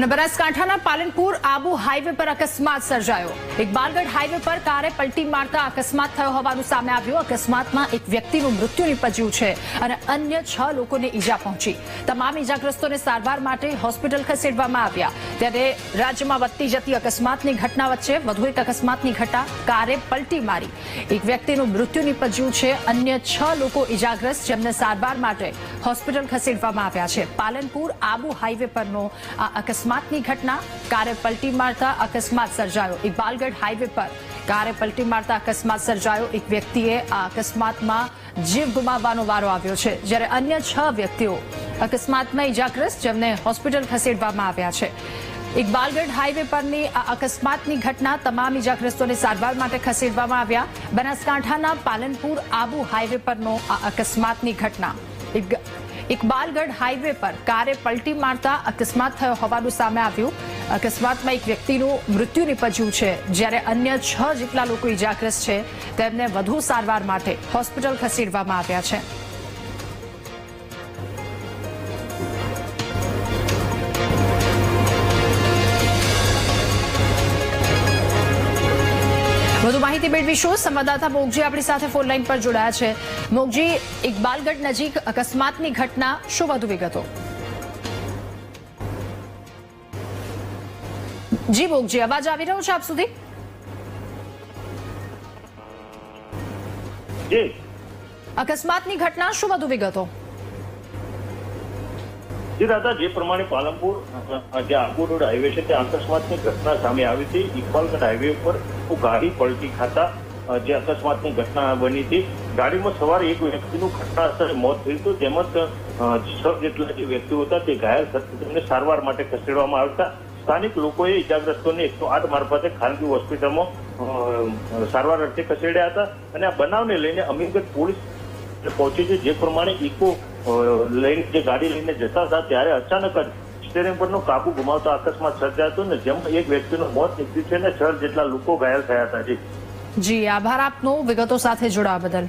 અને બનાસકાંઠાના પાલનપુર આબુ હાઈવે પર અકસ્માત સર્જાયો. ઇકબાલગઢ હાઈવે પર કારે પલટી મારતા અકસ્માત થયો હોવાનું સામે આવ્યું. અકસ્માતમાં એક વ્યક્તિનું મૃત્યુ નીપજ્યું છે અને અન્ય છ લોકોને ઈજા પહોંચી. તમામ ઈજાગ્રસ્તોને સારવાર માટે હોસ્પિટલ ખસેડવામાં આવ્યા. ત્યારે રાજ્યમાં વધતી જતી અકસ્માતની ઘટના વચ્ચે વધુ એક અકસ્માતની ઘટના. કારે પલટી મારી. એક વ્યક્તિનું મૃત્યુ નીપજ્યું છે. અન્ય છ લોકો ઈજાગ્રસ્ત જેમને સારવાર માટે હોસ્પિટલ ખસેડવામાં આવ્યા છે. પાલનપુર આબુ હાઈવે પરનો આ અકસ્માતની ઘટના. કારે પલટી મારતા અકસ્માત સર્જાયો. ઇકબાલગઢ હાઈવે પર કારે પલટી મારતા અકસ્માત સર્જાયો. એક વ્યક્તિએ આ અકસ્માતમાં જીવ ગુમાવવાનો વારો આવ્યો છે, જ્યારે અન્ય છ વ્યક્તિઓ અકસ્માતમાં ઈજાગ્રસ્ત, જેમને હોસ્પિટલ ખસેડવામાં આવ્યા છે. ઇકબાલગઢ હાઈવે પરની આ અકસ્માતની ઘટના તમામ ઇજાગ્રસ્તોને સારવાર માટે ખસેડવામાં આવ્યા. બનાસકાંઠાના પાલનપુર આબુ હાઈવે પરનો આ અકસ્માતની ઘટના. ઇકબાલગઢ હાઈવે પર કારે પલટી મારતા અકસ્માત થયો હોવાનું સામે આવ્યું. અકસ્માતમાં એક વ્યક્તિનું મૃત્યુ નિપજ્યું છે, જ્યારે અન્ય છ જેટલા લોકો ઈજાગ્રસ્ત છે. તેમને વધુ સારવાર માટે હોસ્પિટલ ખસેડવામાં આવ્યા છે. વધુ માહિતી મેળવીશું. સંવાદદાતા મોગજી આપણી સાથે ફોન લાઈન પર જોડાયા છે. મોગજી ઇકબાલગઢ નજીક અકસ્માતની ઘટના શું વધુ વિગતો? જી મોગજી અવાજ આવી રહ્યો છે આપ સુધી? જી. અકસ્માતની ઘટના શું વધુ વિગતો? જી દાદા જે પ્રમાણે પાલનપુર જે આબુ રોડ હાઈવે છે ત્યાં અકસ્માતની ઘટના સામે આવી હતી. ઇકબાલગઢ હાઈવે ઉપર ગાડી પલટી ખાતા જે અકસ્માતની ઘટના બની હતી. ગાડીમાં સવાર એક વ્યક્તિનું ઘટના સ્થળે મોત થયું હતું. તેમજ છ જેટલા જે વ્યક્તિઓ હતા, તે ઘાયલ થતા તેમને સારવાર માટે ખસેડવામાં આવતા. સ્થાનિક લોકોએ ઇજાગ્રસ્તોને એકસો આઠ મારફતે ખાનગી હોસ્પિટલમાં સારવાર અર્થે ખસેડ્યા હતા. અને આ બનાવને લઈને અમીરગઢ પોલીસ પહોંચી છે. જે પ્રમાણે ઇકો જે ગાડી લઈને જતા હતા, ત્યારે અચાનક જ સ્ટેરિંગ પરનો કાબુ ગુમાવતા અકસ્માત સર્જાયો હતો ને જેમાં એક વ્યક્તિનું મોત નીપજ્યું છે ને, છ જેટલા લોકો ઘાયલ થયા હતા. જી. જી, આભાર આપનો. વિગતો સાથે જોડાવા બદલ.